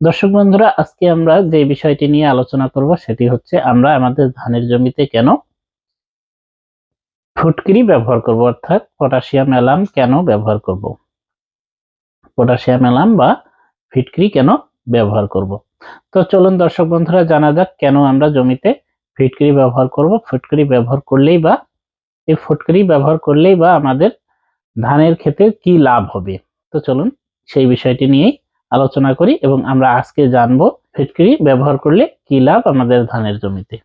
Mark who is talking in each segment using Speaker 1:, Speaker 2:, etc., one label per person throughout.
Speaker 1: দর্শক বন্ধুরা, আজকে আমরা যে বিষয়টি নিয়ে আলোচনা করব সেটি হচ্ছে আমরা আমাদের ধানের জমিতে কেন ফুটকিরি ব্যবহার করব, অর্থাৎ পটাশিয়াম, অ্যালাম কেন ব্যবহার করব? পটাশিয়াম, অ্যালাম বা ফিটকিরি কেন ব্যবহার করব? তো চলুন দর্শক বন্ধুরা, জানা যাক কেন আমরা জমিতে ফিটকিরি ব্যবহার করব। ফুটকিরি ব্যবহার করলেই বা, এই ফুটকিরি ব্যবহার করলেই বা আমাদের ধানের ক্ষেতে কি লাভ হবে? তো চলুন সেই বিষয়টি নিয়েই আলোচনা করি এবং আমরা আজকে জানব ফিটকিরি ব্যবহার করলে কি লাভ আমাদের ধানের জমিতে।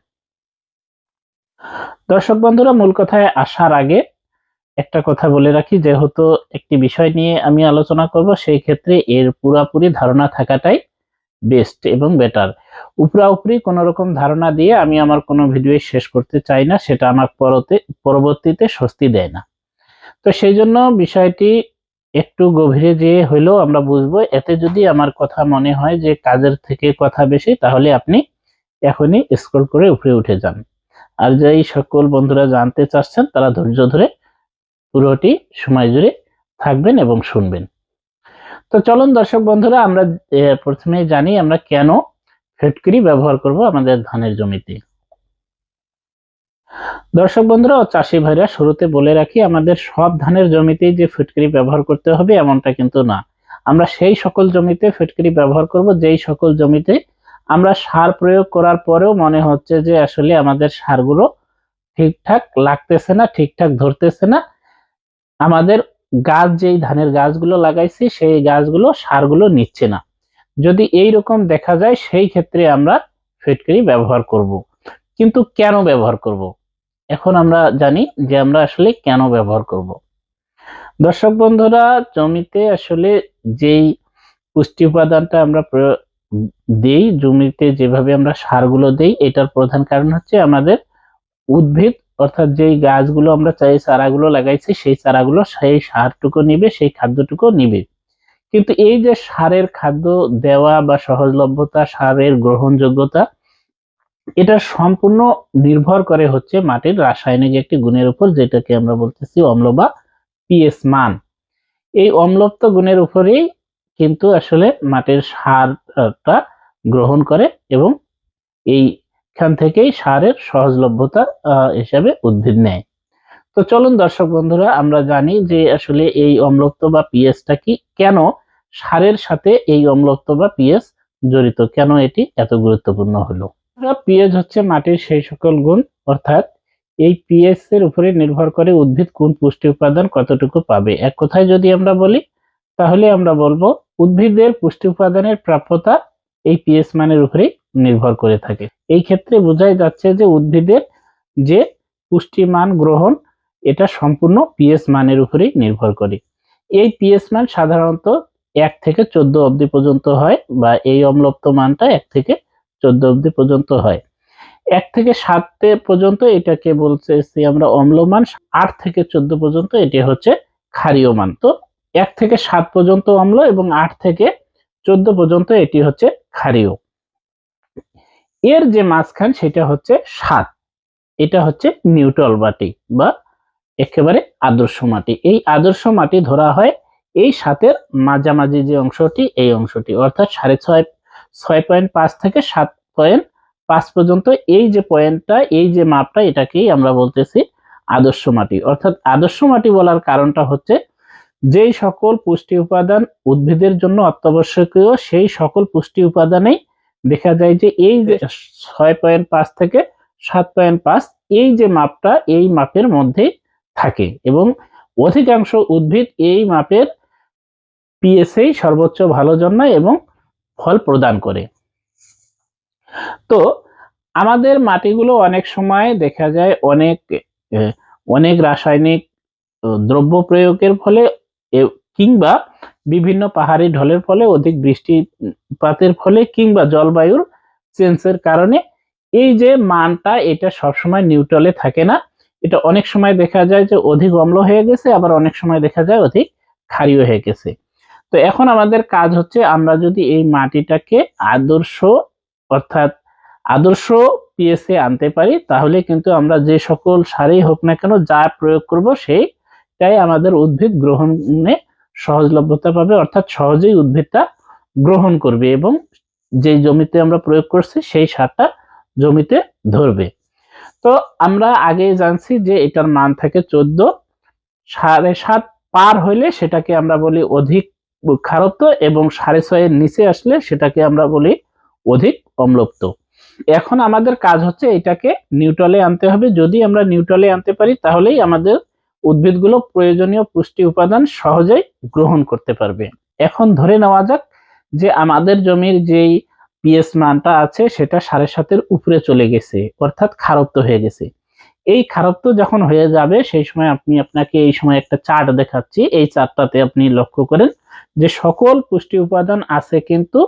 Speaker 1: দর্শক বন্ধুরা, মূল কথায় আসার আগে একটা কথা বলে রাখি, যেহেতু একটি বিষয় নিয়ে আমি আলোচনা করব, সেই ক্ষেত্রে এর পুরাপুরি ধারণা থাকাটাই বেস্ট এবং বেটার উপরাউপরি কোন রকম ধারণা দিয়ে আমি আমার কোনো ভিডিও শেষ করতে চাই না, সেটা আমার পরতে, পরবর্তীতে স্বস্তি দেয় না। তো সেই জন্য বিষয়টি একটু গভীরে যেয়ে হইলেও আমরা বুঝব, এতে যদি আমার কথা মনে হয় যে কাজের থেকে কথা বেশি, তাহলে আপনি এখনই স্ক্রল করে উপরে উঠে যান। আর যেই সকল বন্ধুরা জানতে চাচ্ছেন, তারা ধৈর্য ধরে পুরোটি সময় জুড়ে থাকবেন এবং শুনবেন। তো চলুন দর্শক বন্ধুরা, আমরা প্রথমে জানি আমরা কেন ফেটকিরি ব্যবহার করব আমাদের ধানের জমিতে। দর্শক বন্ধুরা ও চাষি ভাইরা, শুরুতে বলে রাখি, আমাদের সব ধানের জমিতেই যে ফিটকিরি ব্যবহার করতে হবে এমনটা কিন্তু না। আমরা সেই সকল জমিতে ফিটকিরি ব্যবহার করব, যেই সকল জমিতে আমরা সার প্রয়োগ করার পরেও মনে হচ্ছে যে আসলে আমাদের সারগুলো ঠিকঠাক লাগতেছে না, ঠিকঠাক ধরতেছে না। আমাদের গাছ, যেই ধানের গাছগুলো লাগাইছি, সেই গাছগুলো সারগুলো নিচ্ছে না। যদি এই রকম দেখা যায়, সেই ক্ষেত্রে আমরা ফিটকিরি ব্যবহার করব। কিন্তু কেন ব্যবহার করব? এখন আমরা জানি যে আমরা আসলে কেন ব্যবহার করব। দর্শক বন্ধুরা, জমিতে আসলে যেই পুষ্টি উপাদানটা আমরা দেই, জমিতে যেভাবে আমরা সারগুলো দেই, এটার প্রধান কারণ হচ্ছে আমাদের উদ্ভিদ, অর্থাৎ যেই গাছগুলো আমরা চাই, চারাগুলো লাগাইছি, সেই চারাগুলো সেই সারটুকু নিবে, সেই খাদ্যটুকু নিবে। কিন্তু এই যে সারের খাদ্য দেওয়া বা সহজলভ্যতা, সারের গ্রহণযোগ্যতা এটা সম্পূর্ণ নির্ভর করে হচ্ছে মাটির রাসায়নিক একটি গুণের উপর, যেটাকে আমরা বলতেছি অম্ল বা পিএস মান। এই অম্লত্ব গুণের উপরেই কিন্তু আসলে মাটির সারটা গ্রহণ করে এবং এইখান থেকেই সারের সহজলভ্যতা হিসাবে উদ্ভিদ নেয়। তো চলুন দর্শক বন্ধুরা, আমরা জানি যে আসলে এই অম্লত্ব বা পিএসটা কি, কেন সারের সাথে এই অম্লত্ব বা পিএস জড়িত, কেন এটি এত গুরুত্বপূর্ণ হলো? পিএইচ হচ্ছে মাটির সেই সকল গুণ, অর্থাৎ এই পিএইচ এর উপরে নির্ভর করে উদ্ভিদ কোন পুষ্টি উপাদান কতটুকু পাবে। এক কথায় যদি আমরা বলি, তাহলে আমরা বলব উদ্ভিদের পুষ্টি উপাদানের প্রাপ্যতা এই পিএস মানের উপরে নির্ভর করে থাকে। এই ক্ষেত্রে বোঝাই যাচ্ছে যে উদ্ভিদের যে পুষ্টিমান গ্রহণ, এটা সম্পূর্ণ পিএস মানের উপরেই নির্ভর করে। এই পিএস মান সাধারণত এক থেকে চোদ্দ অবধি পর্যন্ত হয় বা এই অম্লপ্ত মানটা এক থেকে চোদ্দ অব্দি পর্যন্ত হয়। এক থেকে সাত পর্যন্ত এটাকে বলতেছি আমরা অম্লমান, আট থেকে চোদ্দ পর্যন্ত এটি হচ্ছে ক্ষারীয় মান তো এক থেকে সাত পর্যন্ত অম্ল এবং আট থেকে চোদ্দ পর্যন্ত এটি হচ্ছে ক্ষারীয়। এর যে মাঝখান সেটা হচ্ছে সাত। এটা হচ্ছে নিউট্রাল মাটি বা একেবারে আদর্শ মাটি। এই আদর্শ মাটি ধরা হয় এই সাতের মাঝামাঝি যে অংশটি, এই অংশটি, অর্থাৎ সাড়ে ছয় ছয় পয়েন্ট পাঁচ থেকে সাত পয়েন্ট পাঁচ পর্যন্ত এই যে পয়েন্টটা এই যে মাপটা, এটাকেই আমরা বলতেছি আদর্শ মাটি। অর্থাৎ আদর্শ মাটি বলার কারণটা হচ্ছে যেই সকল পুষ্টি উপাদান উদ্ভিদের জন্য অত্যাবশ্যকীয়, সেই সকল পুষ্টি উপাদানেই দেখা যায় যে এই যে ছয় পয়েন্ট পাঁচ থেকে সাত পয়েন্ট পাঁচ, এই যে মাপটা এই মাপের মধ্যেই থাকে এবং অধিকাংশ উদ্ভিদ এই মাপের পিএসএই সর্বোচ্চ ভালো জন্মায় এবং ফল প্রদান করে। তো আমাদের মাটিগুলো অনেক সময় দেখা যায় অনেক অনেক রাসায়নিক দ্রব্য প্রয়োগের ফলে কিংবা বিভিন্ন পাহাড়ি ঢলের ফলে অধিক বৃষ্টিপাতের ফলে কিংবা জলবায়ুর চেঞ্জের কারণে এই যে মানটা এটা সবসময় নিউট্রালে থাকে না। এটা অনেক সময় দেখা যায় যে অধিক অম্ল হয়ে গেছে, আবার অনেক সময় দেখা যায় অধিক ক্ষারীয় হয়ে গেছে। তো এখন আমাদের কাজ হচ্ছে আমরা যদি এই মাটিটাকে আদর্শ, অর্থাৎ আদর্শ পিএসএ আনতে পারি, তাহলে কিন্তু আমরা যে সকল সারেই হোক না কেন যা প্রয়োগ করব সেইটাই আমাদের উদ্ভিদ গ্রহণে সহজলভ্যতা পাবে, অর্থাৎ সহজেই উদ্ভিদটা গ্রহণ করবে এবং যে জমিতে আমরা প্রয়োগ করছি সেই সারটা জমিতে ধরবে। তো আমরা আগে জানছি যে এটার মান থাকে চোদ্দ, সাড়ে সাত পার হইলে সেটাকে আমরা বলি অধিক খারত্ব এবং সাড়ে ছয়ের নিচে আসলে সেটাকে আমরা বলি অধিক অম্লত্ব এখন আমাদের কাজ হচ্ছে এটাকে নিউট্রালে আনতে হবে। যদি আমরা নিউট্রালে আনতে পারি, তাহলেই আমাদের উদ্ভিদগুলো প্রয়োজনীয় পুষ্টি উপাদান সহজেই গ্রহণ করতে পারবে। এখন ধরে নেওয়া যাক যে আমাদের জমির যেই পিএস মানটা আছে, সেটা সাড়ে সাতের উপরে চলে গেছে, অর্থাৎ খারত্ব হয়ে গেছে। এই খারত্ব যখন হয়ে যাবে, সেই সময় আপনি আপনাকে এই সময় একটা চার্ট দেখাচ্ছি। এই চার্টটাতে আপনি লক্ষ্য করেন যে সকল পুষ্টি উপাদান আছে কিন্তু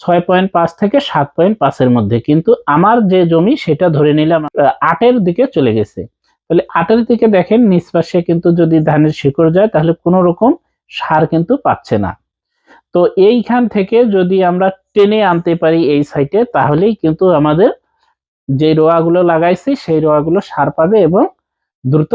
Speaker 1: ছয় পয়েন্ট পাঁচ থেকে সাত পয়েন্ট পাঁচের মধ্যে। কিন্তু আমার যে জমি, সেটা ধরে নিলাম আটের দিকে চলে গেছে। তাহলে আটের দিকে দেখেন, নিচ পাশে কিন্তু যদি ধানের শিকড় যায়, তাহলে কোনো রকম সার কিন্তু পাচ্ছে না। তো এইখান থেকে যদি আমরা টেনে আনতে পারি এই সাইটে তাহলেই কিন্তু আমাদের যে রোয়াগুলো লাগাইছি, সেই রোয়াগুলো সার পাবে এবং দ্রুত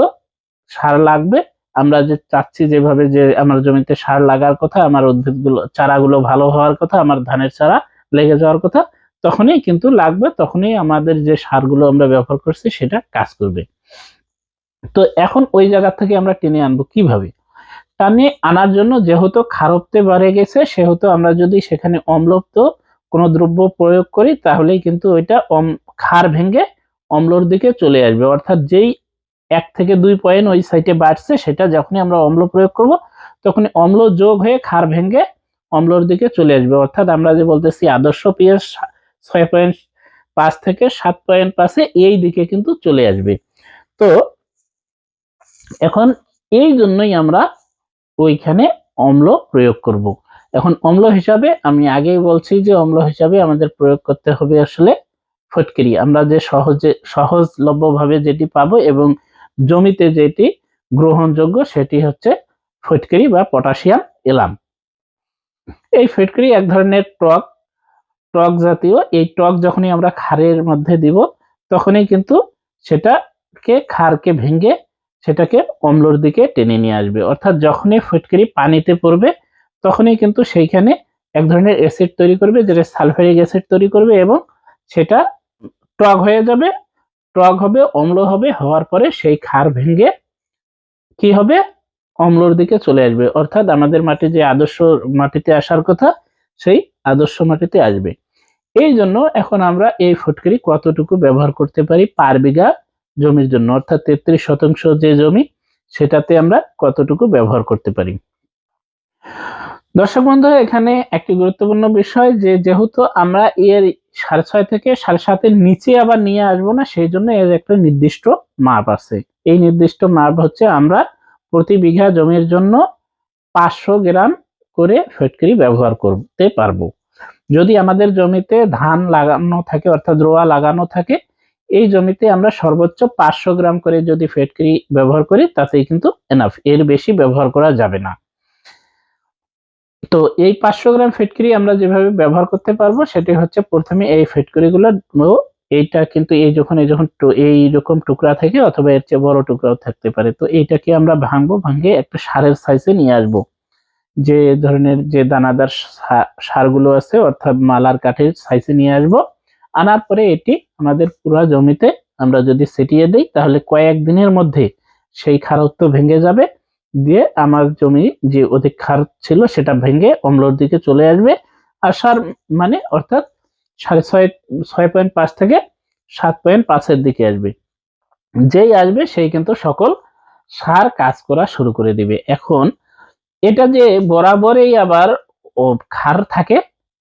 Speaker 1: সার লাগবে। আমরা যে চাচ্ছি যেভাবে যে আমার জমিতে সার লাগার কথা, আমার উদ্ভিদগুলো, চারাগুলো ভালো হওয়ার কথা, আমার ধানের চারা লেগে যাওয়ার কথা, তখনই কিন্তু লাগবে, তখনই আমাদের যে সারগুলো আমরা ব্যবহার করছি সেটা কাজ করবে। তো এখন ওই জায়গা থেকে আমরা টেনে আনব কীভাবে? টানে আনার জন্য যেহেতু খারপ্তে বাড়ে গেছে, সেহেতু আমরা যদি সেখানে অম্লপ্ত কোনো দ্রব্য প্রয়োগ করি, তাহলেই কিন্তু ওইটা ক্ষার ভেঙে অম্লর দিকে চলে আসবে। অর্থাৎ যেই এক থেকে দুই পয়েন্ট ওই সাইটে বাড়ছে, সেটা যখনই আমরা অম্ল প্রয়োগ করব, তখনই অম্ল যোগ হয়ে ক্ষার ভেঙে অম্লর দিকে চলে আসবে। অর্থাৎ আমরা যে বলতেছি আদর্শ পিএস ছয় পয়েন্ট পাঁচ থেকে সাত পয়েন্ট পাঁচে এই দিকে কিন্তু চলে আসবে। তো এখন এই জন্যই আমরা ওইখানে অম্ল প্রয়োগ করব। এখন অম্ল হিসাবে আমি আগেই বলছি যে অম্ল হিসাবে আমাদের প্রয়োগ করতে হবে আসলে ফটকিরি আমরা যে সহজে, সহজলভ্যভাবে যেটি পাবো এবং জমিতে যেটি গ্রহণযোগ্য সেটি হচ্ছে ফটকিরি বা পটাশিয়াম এলাম। এই ফটকিরি এক ধরনের টক টক জাতীয়। এই টক যখনই আমরা খারের মধ্যে দিব, তখনই কিন্তু সেটাকে খারকে ভেঙে সেটাকে অম্লর দিকে টেনে নিয়ে আসবে। অর্থাৎ যখনই ফটকিরি পানিতে পড়বে, তখনই কিন্তু সেইখানে এক ধরনের অ্যাসিড তৈরি করবে, যেটা সালফারিক অ্যাসিড তৈরি করবে এবং সেটা টক হয়ে যাবে টক হবে, অম্ল হবে, হওয়ার পরে সেই ক্ষার ভেঙে কি হবে? অম্লর দিকে চলে আসবে। অর্থাৎ আমাদের মাটি যে আদর্শ মাটিতে আসার কথা, সেই আদর্শ মাটিতে আসবে। এই জন্য এখন আমরা এই ফটকিরি কতটুকু ব্যবহার করতে পারি পার বিঘা জমির জন্য? অর্থাৎ তেত্রিশ শতাংশ যে জমি, সেটাতে আমরা কতটুকু ব্যবহার করতে পারি? দর্শক বন্ধু, এখানে একটি গুরুত্বপূর্ণ বিষয় যে, যেহেতু আমরা এর সাড়ে ছয় থেকে সাড়ে সাতের নিচে আবার নিয়ে আসব না, সেই জন্য এর একটা নির্দিষ্ট মাপ আছে। এই নির্দিষ্ট মাপ হচ্ছে আমরা প্রতি বিঘা জমির জন্য পাঁচশো গ্রাম করে ফটকিরি ব্যবহার করতে পারব। যদি আমাদের জমিতে ধান লাগানো থাকে, অর্থাৎ রোয়া লাগানো থাকে, এই জমিতে আমরা সর্বোচ্চ পাঁচশো গ্রাম করে যদি ফেটকিরি ব্যবহার করি, তাতেই কিন্তু এনাফ এর বেশি ব্যবহার করা যাবে না। তো এই পাঁচশো গ্রাম ফেটকিরি আমরা যেভাবে ব্যবহার করতে পারব সেটি হচ্ছে প্রথমে এই ফেটকিরি গুলো এইটা কিন্তু এই যখন এই যখন এই রকম টুকরা থেকে অথবা এর চেয়ে বড় টুকরাও থাকতে পারে। তো এইটাকে আমরা ভাঙবো ভাঙে একটা সারের সাইজে নিয়ে আসব। যে ধরনের যে দানাদার সারগুলো আছে অর্থাৎ মালার কাঠের সাইজে নিয়ে আসব। আনার পরে এটি আমাদের পুরো জমিতে আমরা যদি ছিটিয়ে দিই, তাহলে কয়েক দিনের মধ্যে সেই খারত্ব ভেঙে যাবে। দিয়ে আমার জমি যে অধিক খার ছিল সেটা ভেঙে অম্লর দিকে চলে আসবে। আর সার মানে অর্থাৎ সাড়ে ছয় ছয় পয়েন্ট পাঁচ থেকে সাত পয়েন্ট পাঁচের দিকে আসবে। যেই আসবে সেই কিন্তু সকল সার কাজ করা শুরু করে দিবে। এখন এটা যে বরাবরই আবার ক্ষার থাকে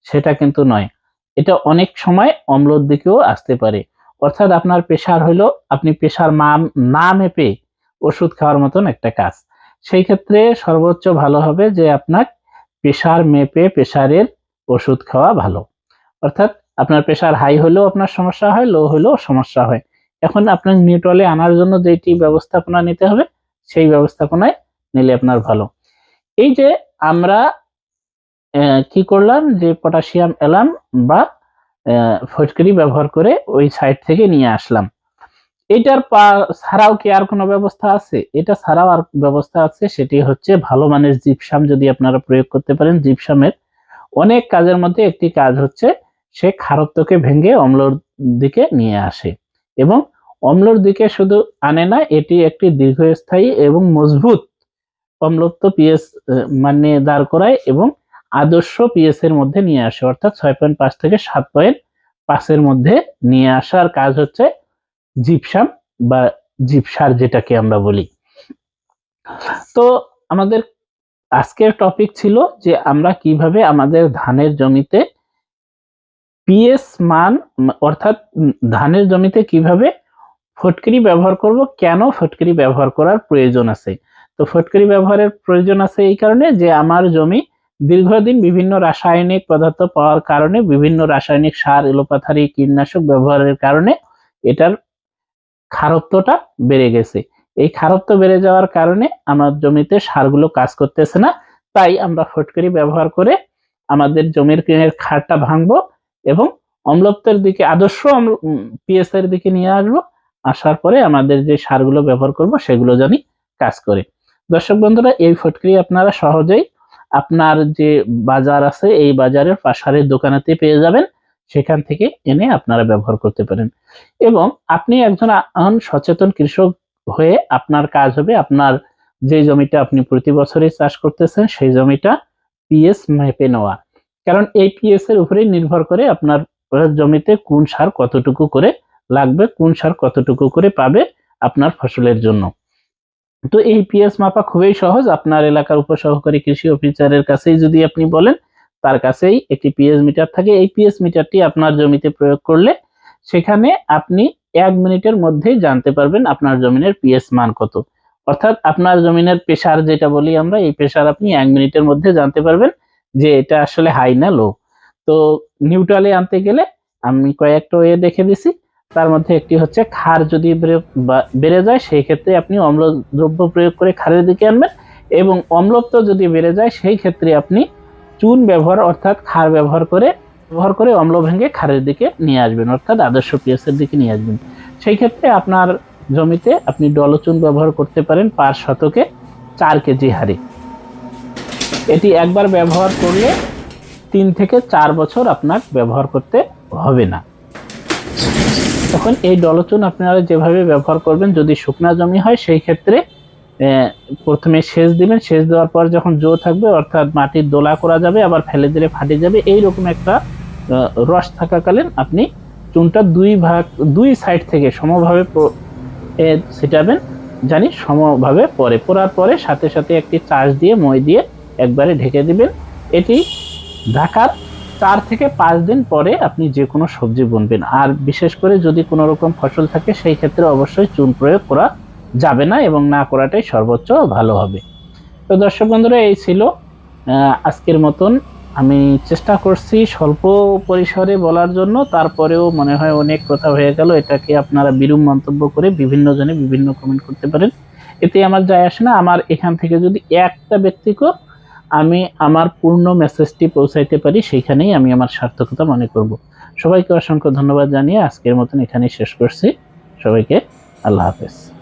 Speaker 1: সেটা কিন্তু নয়। এটা অনেক সময় অম্লর দিকেও আসতে পারে। অর্থাৎ আপনার প্রেশার হইল, আপনি প্রেশার না মেপে ওষুধ খাওয়ার মতন একটা কাজ। সেই ক্ষেত্রে সর্বোচ্চ ভালো হবে যে আপনার প্রেশার মেপে প্রেশারের ওষুধ খাওয়া ভালো। অর্থাৎ আপনার প্রেশার হাই হলেও আপনার সমস্যা হয়, লো হলেও সমস্যা হয়। এখন আপনার নিউট্রলে আনার জন্য যেটি ব্যবস্থাপনা নিতে হবে, সেই ব্যবস্থাপনায় নিলে আপনার ভালো। এই যে আমরা কি করলাম যে পটাশিয়াম এলাম বা ফটকরি ব্যবহার করে ওই সাইড থেকে নিয়ে আসলাম। এটার ছাড়াও কি আর কোনো ব্যবস্থা আছে? এটা ছাড়াও আর ব্যবস্থা আছে, সেটি হচ্ছে ভালো মানের জিপসাম যদি আপনারা প্রয়োগ করতে পারেন। জিপসামের অনেক কাজের মধ্যে একটি কাজ হচ্ছে, সে খারত্বকে ভেঙে অম্লর দিকে নিয়ে আসে এবং অম্লর দিকে শুধু আনে না, এটি একটি দীর্ঘস্থায়ী এবং মজবুত অম্লত্ব পিএস মানে দাঁড় করায় এবং আদর্শ পিএস এর মধ্যে নিয়ে আসে। অর্থাৎ ছয় পয়েন্ট পাঁচ থেকে সাত পয়েন্ট পাঁচের মধ্যে নিয়ে আসার কাজ হচ্ছে জিপসাম বা জিপসার যেটাকে আমরা বলি। তো আমাদের আজকের টপিক ছিল যে আমরা কীভাবে আমাদের ধানের জমিতে পিএস মান, অর্থাৎ ধানের জমিতে কীভাবে ফটকিরি ব্যবহার করব, কেন ফটকিরি ব্যবহার করার প্রয়োজন আছে। তো ফটকিরি ব্যবহারের প্রয়োজন আছে এই কারণে যে আমার জমি দীর্ঘদিন বিভিন্ন রাসায়নিক পদার্থ পাওয়ার কারণে, বিভিন্ন রাসায়নিক সার, এলোপাথারি কীটনাশক ব্যবহারের কারণে এটার খারত্বটা বেড়ে গেছে। এই খারত্ব বেড়ে যাওয়ার কারণে আমার জমিতে সারগুলো কাজ করতেছে না। তাই আমরা ফটকরি ব্যবহার করে আমাদের জমির কিনের খারটা ভাঙবো এবং অম্লত্বের দিকে, আদর্শ পিএস এর দিকে নিয়ে আসব। আসার পরে আমাদের যে সারগুলো ব্যবহার করব সেগুলো জানি কাজ করে। দর্শক বন্ধুরা, এই ফটকরি আপনারা সহজেই আপনার যে বাজার আছে, এই বাজারের পাশারের দোকানেতে পেয়ে যাবেন। সেখান থেকে এনে আপনারা ব্যবহার করতে পারেন। এবং আপনি একজন সচেতন কৃষক হয়ে আপনার কাজ হবে, আপনার যে জমিটা আপনি প্রতি বছরই চাষ করতেছেন, সেই জমিটা পিএস মেপে নেওয়া। কারণ এই পিএস এর উপরেই নির্ভর করে আপনার জমিতে কোন সার কতটুকু করে লাগবে, কোন সার কতটুকু করে পাবে আপনার ফসলের জন্য। তো এই পিএস মাপা খুবই সহজ। আপনার এলাকার উপসহকারী কৃষি অফিসারের কাছেই যদি আপনি বলেন তার কাছেই একটি পিএস মিটার থাকে। এই পিএস মিটারটি আপনার জমিতে প্রয়োগ করলে সেখানে আপনি এক মিনিটের মধ্যেই জানতে পারবেন আপনার জমিনের পিএস মান কত। অর্থাৎ আপনার জমিনের প্রেশার যেটা বলি আমরা, এই প্রেশার আপনি এক মিনিটের মধ্যে জানতে পারবেন যে এটা আসলে হাই না লো তো নিউট্রালে আনতে গেলে আমি কয়েকটা ওয়ে দেখে দিছি। তার মধ্যে একটি হচ্ছে খার যদি বেড়ে যায়, সেই ক্ষেত্রে আপনি অম্ল দ্রব্য প্রয়োগ করে খারের দিকে আনবেন এবং অম্লত্ব যদি বেড়ে যায়, সেই ক্ষেত্রে আপনি চুন ব্যবহার অর্থাৎ খার ব্যবহার করে ব্যবহার করে অম্ল ভেঙে খারের দিকে নিয়ে আসবেন, অর্থাৎ আদর্শ পিএসের দিকে নিয়ে আসবেন। সেই ক্ষেত্রে আপনার জমিতে আপনি ডলচুন ব্যবহার করতে পারেন পার শতকে চার কেজি হারে। এটি একবার ব্যবহার করলে তিন থেকে চার বছর আপনার ব্যবহার করতে হবে না। তখন এই ডলচুন আপনারা যেভাবে ব্যবহার করবেন, যদি শুকনা জমি হয়, সেই ক্ষেত্রে প্রথমে সেচ দিবেন, সেচ দেওয়ার পর যখন জো থাকবে, অর্থাৎ মাটির দোলা করা যাবে, আবার ফেলে দিলে ফাটে যাবে এই রকম একটা রস থাকাকালীন আপনি চুনটা দুই ভাগ, দুই সাইড থেকে সমভাবে ছিটাবেন, জানি সমভাবে পরে। পরার পরে সাথে সাথে একটি চাষ দিয়ে, মই দিয়ে একবারে ঢেকে দিবেন। এটি ঢাকার চার থেকে পাঁচ দিন পরে আপনি যে কোনো সবজি বুনবেন। আর বিশেষ করে যদি কোনো রকম ফসল থাকে, সেই ক্ষেত্রে অবশ্যই চুন প্রয়োগ করা যাবে না এবং না করাটাই সর্বোচ্চ ভালো হবে। তো দর্শক বন্ধুরা, এই ছিল আজকের মতন। আমি চেষ্টা করছি স্বল্প পরিসরে বলার জন্য, তারপরেও মনে হয় অনেক কথা হয়ে গেল, এটাকে আপনারা বিরূপ মন্তব্য করে বিভিন্ন জনে বিভিন্ন কমেন্ট করতে পারেন। এতে আমার যায় আসে না, আমার এখান থেকে যদি একটা ব্যক্তিকে আমি আমার পূর্ণ মেসেজটি পৌঁছাইতে পারি, সেইখানেই আমি আমার সার্থকতা মনে করব। সবাইকে অসংখ্য ধন্যবাদ জানিয়ে আজকের মতন এখানেই শেষ করছি। সবাইকে আল্লাহ হাফেজ।